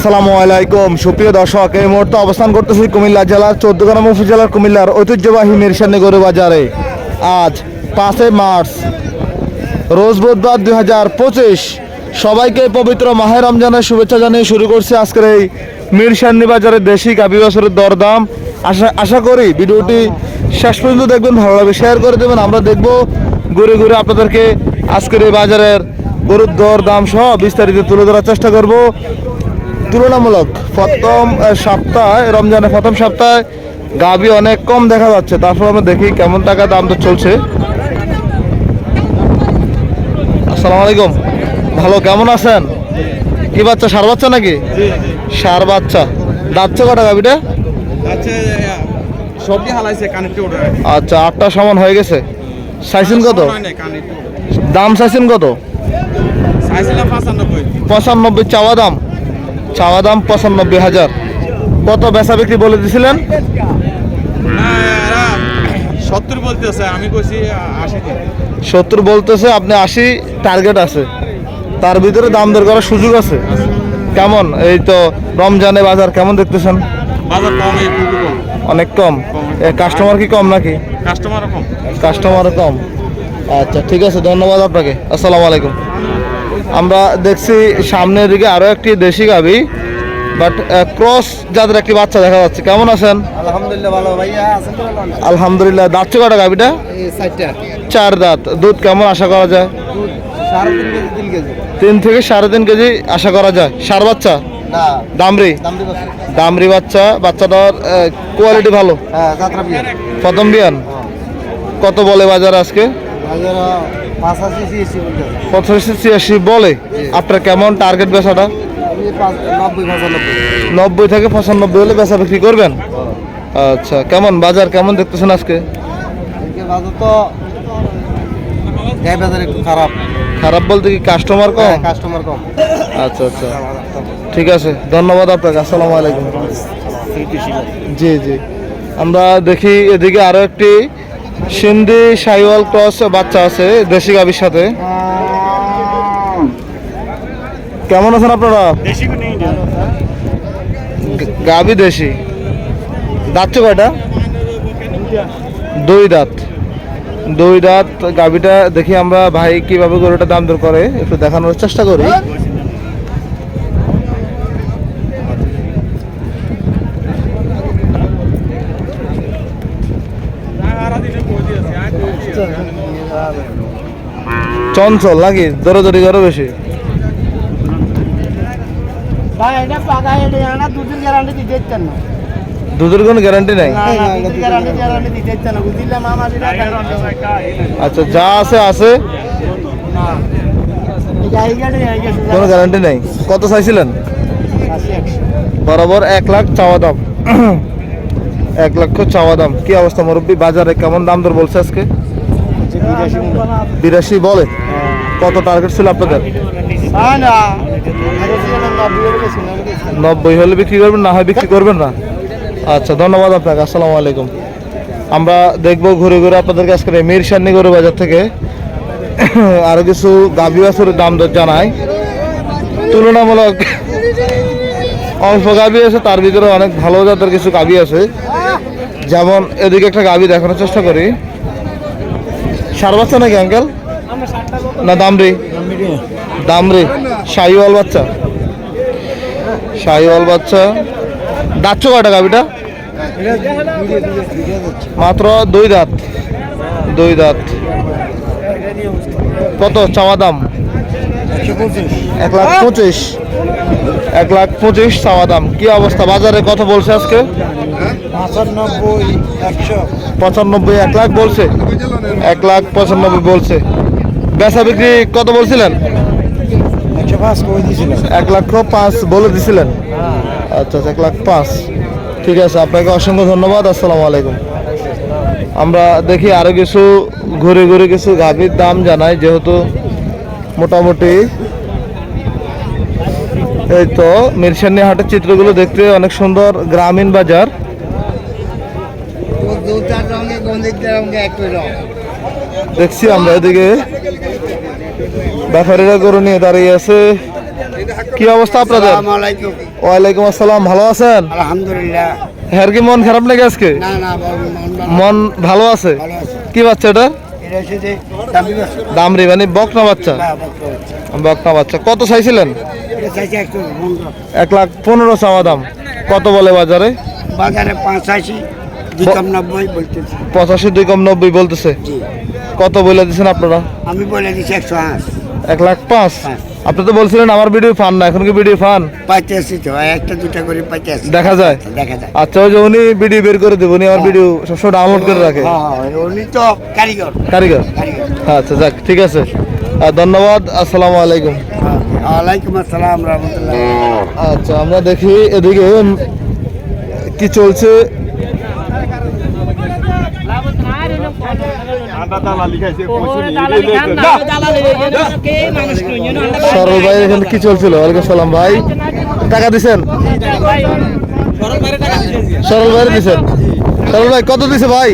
আসসালামু আলাইকুম। সুপ্রিয় দর্শক, এই মুহূর্তে অবস্থান করতেছি কুমিল্লা জেলার চোদ্দগ্রাম উপজেলার কুমিল্লার ঐতিহ্যবাহী মিরসানি গরু বাজারে আজ পাঁচই মার্চ, রোজ বুধবার দুই হাজার পঁচিশ। সবাইকে পবিত্র মাহের রমজানের শুভেচ্ছা জানিয়ে শুরু করছি আজকের এই মিরসান্নি বাজারের দেশি গাভী বছরের দরদাম। আশা আশা করি ভিডিওটি শেষ পর্যন্ত দেখবেন, ভালো লাগবে শেয়ার করে দেবেন। আমরা দেখব ঘুরে ঘুরে আপনাদেরকে আজকের এই বাজারের গরুর দর দাম সহ বিস্তারিত তুলে ধরার চেষ্টা করব। তুলনামূলক প্রথম সপ্তাহে রমজানের প্রথম সপ্তাহে গাবি অনেক কম দেখা যাচ্ছে। তারপর আমরা দেখি কেমন টাকা দাম তো চলছে। আসসালামু আলাইকুম। ভালো কেমন আছেন? কি বাচ্চা সার বাচ্চা নাকি? সার বাচ্চা। দাচ্ছে কটা গাবিটা? আচ্ছা সবজি হালাইছে আচ্ছা আটটা সমান হয়ে গেছে। সাইসিন কত? দাম সাইসিন কত? পঁচানব্বই চাওয়া দাম? চাওয়া দাম পঁচানব্বই হাজার। কত বেচা বিক্রি বলে দিছিলেন? সত্তর বলতেছে আমি কইছি আশি সত্তর বলতেছে আপনি আশি টার্গেট আছে। তার ভিতরে দাম দর করার সুযোগ আছে। কেমন? এই তো রমজানে বাজার কেমন দেখতেছেন? বাজার কম অনেক কম? কাস্টমার কি কম নাকি? কাস্টমার কম। কাস্টমারও কম। আচ্ছা ঠিক আছে ধন্যবাদ আপনাকে। আসসালামু আলাইকুম। আমরা দেখছি সামনের দিকে আরও একটি দেশি গাবি বাট ক্রস যাদের একটি বাচ্চা দেখা যাচ্ছে। কেমন আছেন? আলহামদুলিল্লাহ ভালো ভাইয়া আছেন তো ভালো? আলহামদুলিল্লাহ দাঁতছে কটা গাবিটা চার দাঁত। দুধ কেমন আশা করা যায়? তিন থেকে সাড়ে তিন কেজি আশা করা যায়। সার বাচ্চা? দামরি দামরি বাচ্চা। বাচ্চাটার কোয়ালিটি ভালো? হ্যাঁ প্রথম বিয়ান? কত বলে বাজার আজকে? পাঁচাশি ছিয়াশি বলে? আপনার কেমন টার্গেট বেচাটা? নব্বই থেকে পঁচানব্বই হলে বেচা বিক্রি করবেন? আচ্ছা কেমন? বাজার কেমন দেখতেছেন আজকে? বাজার তো বাজার একটু খারাপ। খারাপ বলতে কি কাস্টমার কম? হ্যাঁ, কাস্টমার কম। আচ্ছা আচ্ছা। ঠিক আছে ধন্যবাদ আপনাকে আসসালামু আলাইকুম। জি জি। আমরা দেখি এদিকে আরও একটি সিন্ধি সাইওয়াল ক্রস বাচ্চা আছে দেশি গাবির সাথে। কেমন আছেন আপনারা? গ- গাবি দেশি। দাঁতছে কয়টা? দুই দাঁত। দুই দাঁত গাবিটা দেখি আমরা ভাই কীভাবে গরুটা দাম দর করে একটু দেখানোর চেষ্টা করি। চঞ্চল নাকি? দৌড়াদৌড়ি করো বেশি। দুধের কোনো গ্যারান্টি নাই? আচ্ছা যা আছে আছে। কোনো গ্যারান্টি নাই। কত চাইছিলেন? বরাবর এক লাখ চাওয়া দাম। এক লক্ষ চাওয়া দাম। কি অবস্থা মুরব্বী? বাজারে কেমন দাম দর বলছে আজকে? বিরাশি বলে? কত টার্গেট ছিল আপনাদের? নব্বই হলে বিক্রি করবেন না হয় বিক্রি করবেন না। আচ্ছা ধন্যবাদ আপনাকে আসসালামু আলাইকুম। আমরা দেখব ঘুরে ঘুরে আপনাদেরকে আজকে মির সান্নি গরু বাজার থেকে। আরও কিছু গাভী বাছুরের দাম দর জানাই। তুলনামূলক অল্প গাভী আছে তার ভিতরে অনেক ভালো জাতের কিছু গাভী আছে। যেমন এদিকে একটা গাভী দেখানোর চেষ্টা করি। সার বাচ্চা নাকি আঙ্কেল না দামরি দামরি শাহিওয়াল বাচ্চা। শাহিওয়াল বাচ্চা। দাঁতছ কয়টা গাভিটা মাত্র দুই দাঁত। দুই দাঁত। কত? চাওয়া দাম? এক লাখ পঁচিশ। এক লাখ পঁচিশ চাওয়া দাম। কি অবস্থা? বাজারে কত বলছে আজকে? পঁচানব্বই, এক লাখ বলছে। এক লাখ পঁচানব্বই বলছে। বেচা বিক্রি কত বলছিলেন? এক লক্ষ পাঁচ বলে দিছিলেন। আচ্ছা আচ্ছা এক লাখ পাঁচ। ঠিক আছে, আপনাকে অসংখ্য ধন্যবাদ, আসসালামু আলাইকুম। আমরা দেখি আরও কিছু ঘুরে ঘুরে কিছু গাভীর দাম জানাই, যেহেতু মোটামুটি এই তো মিরসানি হাটের চিত্রগুলো দেখতে অনেক সুন্দর, গ্রামীণ বাজার। রঙে গন্ধি রঙে একই রঙ। দেখছি আমরা এদিকে। ব্যাপারীরা গরু নিয়ে দাঁড়িয়ে আছে। কি অবস্থা আপনাদের? ওয়ালাইকুম আসসালাম ভালো আছেন? আলহামদুলিল্লাহ। হ্যার কি মন খারাপ নাকি আজকে? মন ভালো। আছে? কি বাচ্চা এটা। দামরি মানে বকনা বাচ্চা? বকনা বাচ্চা। কত চাইছিলেন। এক লাখ পনেরো। চাওয়া দাম। কত বলে বাজারে? বাজারে পঁচাশি পঁচাশি দুই কম নব্বই বলতেছে। কত বলে দিচ্ছেন আপনারা? আমি বলে দিচ্ছি একশো এক লাখ পাঁচ? হ্যাঁ। আপনি তো বলছিলেন আমার ভিডিও ফান না এখন কি ভিডিও ফান? পঁচাশি তো একটা দুটা করে পঁচাশি দেখা যায়? দেখা যায়। আচ্ছা ওই যে উনি ভিডিও বের করে দেবো উনি আমার ভিডিও সবসময় ডাউনলোড করে রাখে। হ্যাঁ হ্যাঁ উনি তো কারিগর। কারিগর? আচ্ছা যাক ঠিক আছে। আর ধন্যবাদ আসসালামু আলাইকুম। হ্যাঁ, ওয়ালাইকুম আসসালাম রহমতুল্লাহ। আচ্ছা আমরা দেখি এদিকে কি চলছে। সরল ভাই এখানে কি চলছিল? ওয়ালাইকুম সালাম ভাই। টাকা দিছেন? সরল ভাই দিছেন। সরল ভাই কত দিছে ভাই?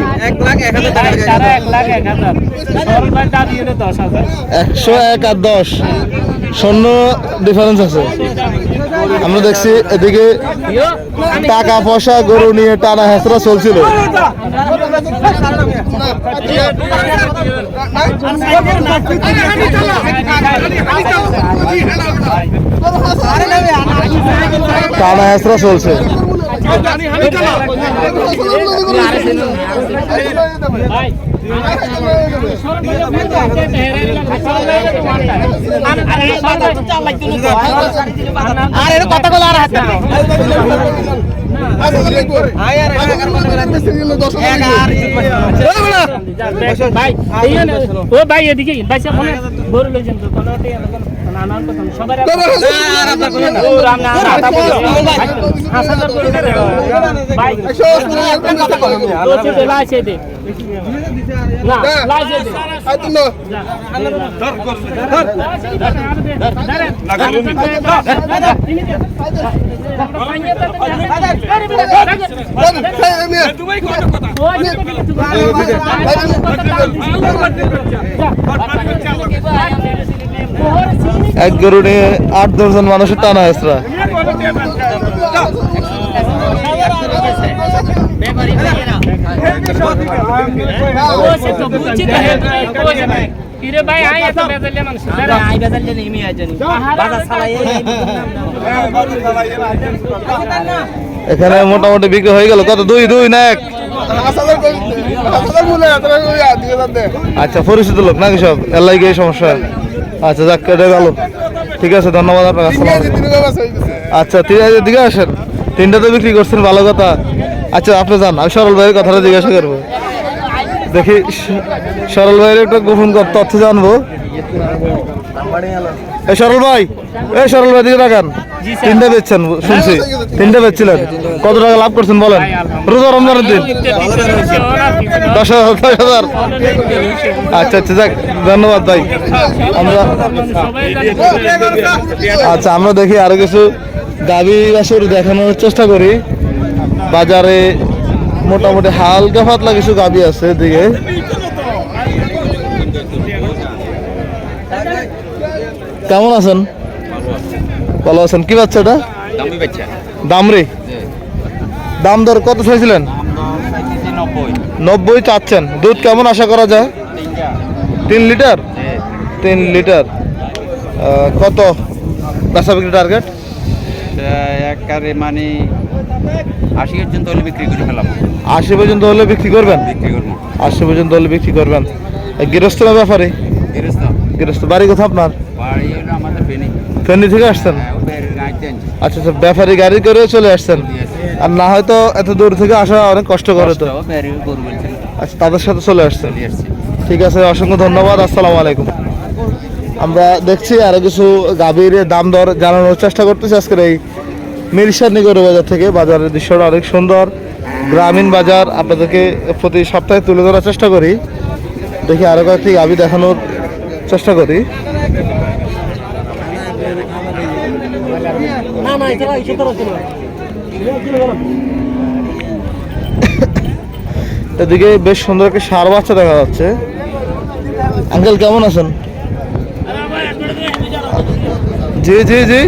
একশো এক আর দশ। শূন্য ডিফারেন্স আছে। আমরা দেখছি এদিকে টাকা পয়সা গরু নিয়ে টানা হেসরা চলছিল। টানা হেসরা চলছে। নানার কথা বলে আর দর দে ভাই এদিকে ছে লাইছে দে না লাইছে দে এক গরু নিয়ে আট দশজন মানুষের টানা হেঁচড়া কিরে ভাই আই এত বেজালে মানুষ আই বেজালে নেই মি আই জানি। বাজার ছাড়াই এখানে মোটামুটি বিক্রি হয়ে গেল। কত? দুই দুই না এক? আচ্ছা পরিচিত লোক নাকি সব? এলাই গিয়ে সমস্যা। আচ্ছা যাক কেটে গেল। ঠিক আছে ধন্যবাদ আপনার আসসালামু আচ্ছা ঠিক আছে দিকে আসেন। তিনটাতে বিক্রি করছেন ভালো কথা। আচ্ছা আপনি যান আমি সরল ভাইয়ের কথাটা জিজ্ঞাসা করব। দেখি সরল ভাইয়ের একটা গোপন তথ্য জানব। এই সরল ভাই এই সরল ভাই দিকে রাখান তিনটা বেচছেন শুনছি। তিনটা বেচছিলেন কত টাকা লাভ করছেন বলেন? রোজা রমজানের দিন। দশ হাজার দশ হাজার। আচ্ছা আচ্ছা যাক ধন্যবাদ ভাই। আমরা আচ্ছা আমরা দেখি আরও কিছু দাবি আসর দেখানোর চেষ্টা করি। বাজারে মোটামুটি হালকা পাতলা কিছু গাবি আছে এদিকে। কেমন আছেন? ভালো আছেন। কি বাচ্চা এটা? দামরি? দাম দর কত চাইছিলেন? নব্বই। চাচ্ছেন। দুধ কেমন আশা করা যায়? তিন লিটার? তিন লিটার। কত? বেচা বিক্রি টার্গেট একবারে মানে আশি পর্যন্ত হলে বিক্রি করে ফেলাম। আশি পর্যন্ত হলে বিক্রি করবেন? বিক্রি করব। আশি পর্যন্ত হলে বিক্রি করবেন। গৃহস্থ না ব্যাপারে? গেরেস্ত গৃহস্থ। বাড়ি কোথাও আপনার? বাড়ি হলো আমাদের ফেনি। ফেনী থেকে আসছেন? হ্যাঁ, আচ্ছা আচ্ছা ব্যাপারী গাড়ি করে চলে আসছেন। আর না হয়তো এত দূর থেকে আসা অনেক কষ্ট করে তো। আচ্ছা তাদের সাথে চলে আসছেন। ঠিক আছে অসংখ্য ধন্যবাদ। আসসালামু আলাইকুম। আমরা দেখছি আরও কিছু গাভীর দাম দর জানানোর চেষ্টা করতেছি আজকের এই মিরসানি গরু বাজার থেকে। বাজারের দৃশ্যটা অনেক সুন্দর। গ্রামীণ বাজার, আপনাদেরকে প্রতি সপ্তাহে তুলে ধরার চেষ্টা করি। দেখি আরও কয়েকটি গাভী দেখানোর চেষ্টা করি। এদিকে বেশ সুন্দর একটা সার বাচ্চা দেখা যাচ্ছে। আঙ্কেল, কেমন আছেন? জি জি জি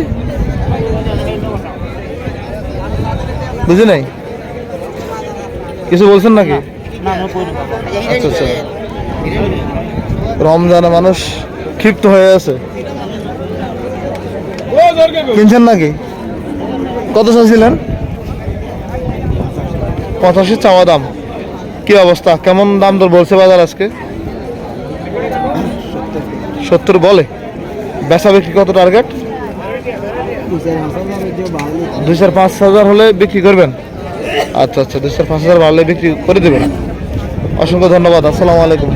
বুঝি নাই? কিছু বলছেন নাকি? আচ্ছা আচ্ছা। রমজানে মানুষ ক্ষিপ্ত হয়ে আছে। কিনছেন নাকি? কত চাইছিলেন পঁচাশি চাওয়া দাম। কি অবস্থা? কেমন দাম তোর বলছে বাজার আজকে? সত্তর বলে। বেচা বিক্রি কত টার্গেট দুই চার পাঁচ হাজার হলে বিক্রি করবেন? আচ্ছা আচ্ছা দুই চার পাঁচ হাজার বাড়লে বিক্রি করে দেবেন। অসংখ্য ধন্যবাদ, আসসালামু আলাইকুম।